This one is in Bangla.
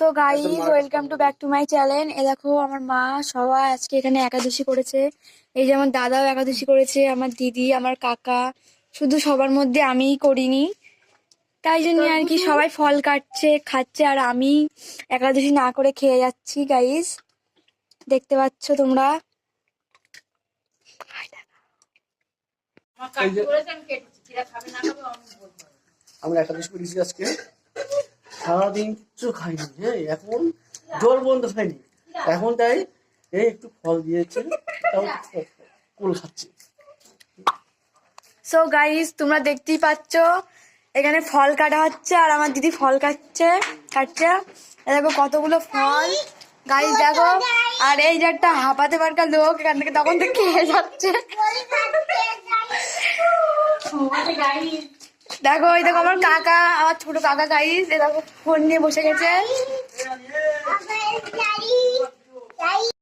So guys welcome to back to my channel এ দেখো আমার মা সবাই আজকে এখানে একাদশী করেছে। এই যে আমার দাদাও একাদশী করেছে আমার দিদি আমার কাকা। শুধু সবার মধ্যে আমিই করিনি। তাই জন্য আর কি সবাই ফল কাটছে খাচ্ছে আর আমি একাদশী না করে খেয়ে যাচ্ছি গাইজ দেখতে পাচ্ছ তোমরা? আমরা একাদশ করেছি আজকে। সারাদিন কিচ্ছু খাইনি হ্যাঁ এখন জল বন্ধ খাইনি এখন তাই এই একটু ফল দিয়েছে তাও কুল খাচ্ছি। সো গাইস তোমরা দেখতেই পাচ্ছ এখানে ফল কাটা হচ্ছে আর আমার দিদি ফল কাটছে কাটছে দেখো কতগুলো ফল। গাইস দেখো আর এই যে একটা হাঁপাতে পারকা লোক এখান থেকে তখন থেকে খেয়ে যাচ্ছে। দেখো, এই দেখো আমার কাকা, আমার ছোট কাকা গাইস এ দেখো, ফোন নিয়ে বসে গেছে। আচ্ছা,